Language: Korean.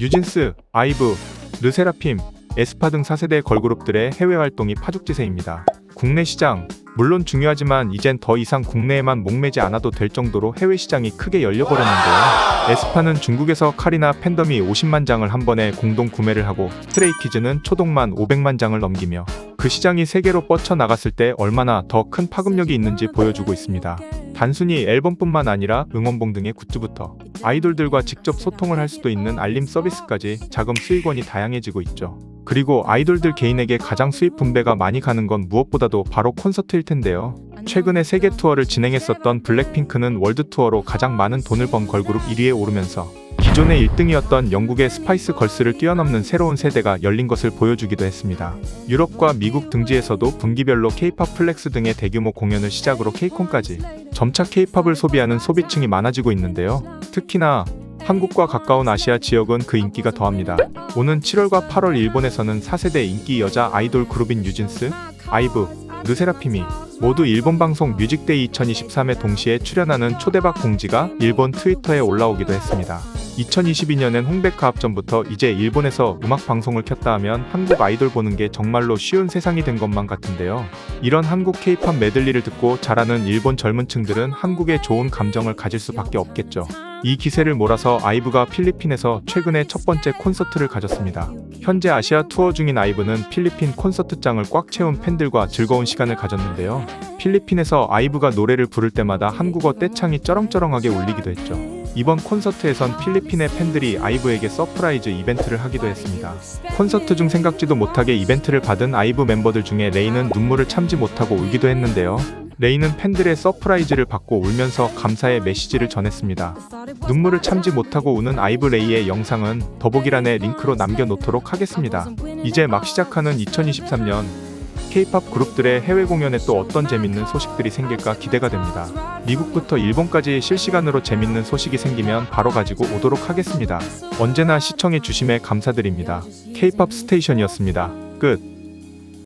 뉴진스, 아이브, 르세라핌, 에스파 등 4세대 걸그룹들의 해외 활동이 파죽지세입니다. 국내 시장, 물론 중요하지만 이젠 더 이상 국내에만 목매지 않아도 될 정도로 해외 시장이 크게 열려버렸는데요. 에스파는 중국에서 카리나 팬덤이 50만 장을 한 번에 공동 구매를 하고 스트레이키즈는 초동만 500만 장을 넘기며 그 시장이 세계로 뻗쳐 나갔을 때 얼마나 더 큰 파급력이 있는지 보여주고 있습니다. 단순히 앨범뿐만 아니라 응원봉 등의 굿즈부터 아이돌들과 직접 소통을 할 수도 있는 알림 서비스까지 자금 수익원이 다양해지고 있죠. 그리고 아이돌들 개인에게 가장 수입 분배가 많이 가는 건 무엇보다도 바로 콘서트일 텐데요. 최근에 세계 투어를 진행했었던 블랙핑크는 월드 투어로 가장 많은 돈을 번 걸그룹 1위에 오르면서 기존의 1등이었던 영국의 스파이스 걸스를 뛰어넘는 새로운 세대가 열린 것을 보여주기도 했습니다. 유럽과 미국 등지에서도 분기별로 K-팝 플렉스 등의 대규모 공연을 시작으로 K-콘까지 점차 K-팝을 소비하는 소비층이 많아지고 있는데요. 특히나 한국과 가까운 아시아 지역은 그 인기가 더합니다. 오는 7월과 8월 일본에서는 4세대 인기 여자 아이돌 그룹인 뉴진스, 아이브, 르세라핌이 모두 일본 방송 뮤직데이 2023에 동시에 출연하는 초대박 공지가 일본 트위터에 올라오기도 했습니다. 2022년엔 홍백화 합전부터 이제 일본에서 음악 방송을 켰다 하면 한국 아이돌 보는 게 정말로 쉬운 세상이 된 것만 같은데요. 이런 한국 케이팝 메들리를 듣고 자라는 일본 젊은 층들은 한국에 좋은 감정을 가질 수밖에 없겠죠. 이 기세를 몰아서 아이브가 필리핀에서 최근에 첫 번째 콘서트를 가졌습니다. 현재 아시아 투어 중인 아이브는 필리핀 콘서트장을 꽉 채운 팬들과 즐거운 시간을 가졌는데요. 필리핀에서 아이브가 노래를 부를 때마다 한국어 떼창이 쩌렁쩌렁하게 울리기도 했죠. 이번 콘서트에선 필리핀의 팬들이 아이브에게 서프라이즈 이벤트를 하기도 했습니다. 콘서트 중 생각지도 못하게 이벤트를 받은 아이브 멤버들 중에 레이는 눈물을 참지 못하고 울기도 했는데요. 레이는 팬들의 서프라이즈를 받고 울면서 감사의 메시지를 전했습니다. 눈물을 참지 못하고 우는 아이브 레이의 영상은 더보기란에 링크로 남겨놓도록 하겠습니다. 이제 막 시작하는 2023년 K-팝 그룹들의 해외 공연에 또 어떤 재밌는 소식들이 생길까 기대가 됩니다. 미국부터 일본까지 실시간으로 재밌는 소식이 생기면 바로 가지고 오도록 하겠습니다. 언제나 시청해 주심에 감사드립니다. K-팝 스테이션이었습니다. 끝.